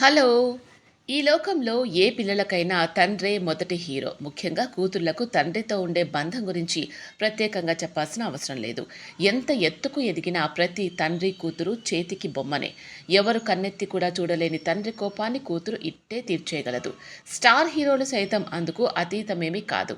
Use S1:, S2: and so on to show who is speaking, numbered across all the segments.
S1: Hello. ఈ లోకంలో ఏ పిల్లలకైనా తండ్రే మొదటి హీరో. ముఖ్యంగా కూతుళ్ళకు తండ్రితో ఉండే బంధం గురించి ప్రత్యేకంగా చెప్పాల్సిన అవసరం లేదు. ఎంత ఎత్తుకు ఎదిగినా ప్రతి తండ్రి కూతురు చేతికి బొమ్మనే. ఎవరు కన్నెత్తి కూడా చూడలేని తండ్రి కోపాన్ని కూతురు ఇట్టే తీర్చేయగలదు. స్టార్ హీరోలు సైతం అందుకు అతీతమేమీ కాదు.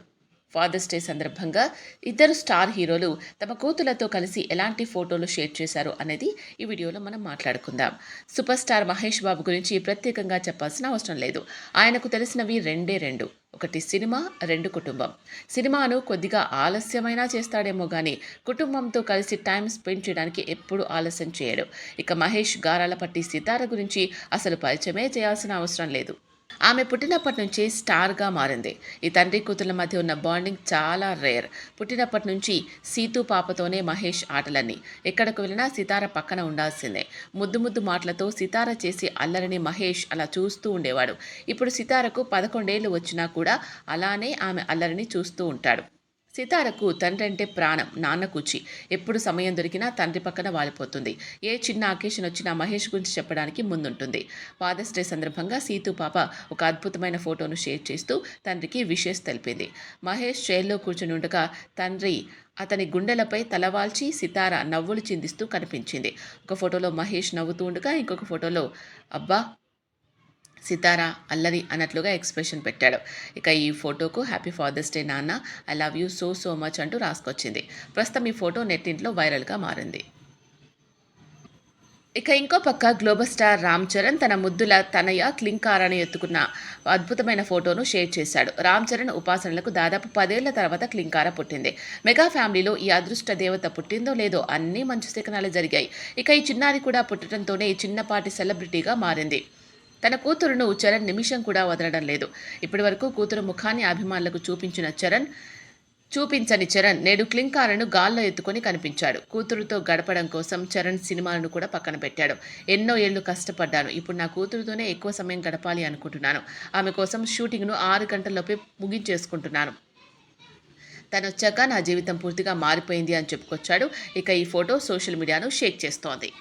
S1: ఫాదర్స్ డే సందర్భంగా ఇద్దరు స్టార్ హీరోలు తమ కూతులతో కలిసి ఎలాంటి ఫోటోలు షేర్ చేశారు అనేది ఈ వీడియోలో మనం మాట్లాడుకుందాం. సూపర్ స్టార్ మహేష్ బాబు గురించి ప్రత్యేకంగా చెప్పాల్సిన అవసరం లేదు. ఆయనకు తెలిసినవి రెండే రెండు. ఒకటి సినిమా రెండు కుటుంబం. సినిమాను కొద్దిగా ఆలస్యమైనా చేస్తాడేమో కానీ కుటుంబంతో కలిసి టైం స్పెండ్ చేయడానికి ఎప్పుడు ఆలస్యం చేయడు. ఇక మహేష్ గారాలపట్టి సితార గురించి అసలు పరిచయమే చేయాల్సిన అవసరం లేదు. ఆమె పుట్టినప్పటి నుంచి స్టార్గా మారింది. ఈ తండ్రి కూతుర్ల మధ్య ఉన్న బాండింగ్ చాలా రేర్. పుట్టినప్పటి నుంచి సీతు పాపతోనే మహేష్ ఆటలన్నీ. ఎక్కడికి వెళ్ళినా సితార పక్కన ఉండాల్సిందే. ముద్దు ముద్దు మాటలతో సితార చేసి అల్లరిని మహేష్ అలా చూస్తూ ఉండేవాడు. ఇప్పుడు సితారకు పదకొండేళ్ళు వచ్చినా కూడా అలానే ఆమె అల్లరిని చూస్తూ ఉంటాడు. సితారకు తండ్రి అంటే ప్రాణం నాన్న కూచి. ఎప్పుడు సమయం దొరికినా తండ్రి పక్కన వాలిపోతుంది. ఏ చిన్న అకేషన్ వచ్చినా మహేష్ గురించి చెప్పడానికి ముందుంటుంది. ఫాదర్స్ డే సందర్భంగా సీతు పాప ఒక అద్భుతమైన ఫోటోను షేర్ చేస్తూ తండ్రికి విషెస్ తెలిపింది. మహేష్ చైర్లో కూర్చుని ఉండగా తండ్రి అతని గుండెలపై తలవాల్చి సితార నవ్వులు చిందిస్తూ కనిపించింది. ఒక ఫోటోలో మహేష్ నవ్వుతూ ఉండగా ఇంకొక ఫోటోలో అబ్బా సితారా అల్లరి అన్నట్లుగా ఎక్స్ప్రెషన్ పెట్టాడు. ఇక ఈ ఫోటోకు హ్యాపీ ఫాదర్స్ డే నాన్న I love you so so much అంటూ రాసుకొచ్చింది. ప్రస్తుతం ఈ ఫోటో నెట్టింట్లో వైరల్గా మారింది. ఇక ఇంకో పక్క గ్లోబల్ స్టార్ రామ్ చరణ్ తన ముద్దుల తనయ క్లింకారాన్ని ఎత్తుకున్న అద్భుతమైన ఫోటోను షేర్ చేశాడు. రామ్ చరణ్ ఉపాసనలకు దాదాపు పదేళ్ళ తర్వాత క్లింకార పుట్టింది. మెగా ఫ్యామిలీలో ఈ అదృష్ట దేవత పుట్టిందో లేదో అన్నీ మంచి శకనాలు జరిగాయి. ఇక ఈ చిన్నారి కూడా పుట్టడంతోనే చిన్నపాటి సెలబ్రిటీగా మారింది. తన కూతురును చరణ్ నిమిషం కూడా వదలడం లేదు. ఇప్పటి వరకు కూతురు ముఖాన్ని అభిమానులకు చూపించిన చరణ్ చూపించని చరణ్ నేడు క్లింకాలను గాల్లో ఎత్తుకొని కనిపించాడు. కూతురుతో గడపడం కోసం చరణ్ సినిమాలను కూడా పక్కన పెట్టాడు. ఎన్నో ఏళ్ళు కష్టపడ్డాను. ఇప్పుడు నా కూతురుతోనే ఎక్కువ సమయం గడపాలి అనుకుంటున్నాను. ఆమె కోసం షూటింగ్ను ఆరు గంటల్లోపే ముగించేసుకుంటున్నాను. తను వచ్చాక నా జీవితం పూర్తిగా మారిపోయింది అని చెప్పుకొచ్చాడు. ఇక ఈ ఫోటో సోషల్ మీడియాను షేక్ చేస్తోంది.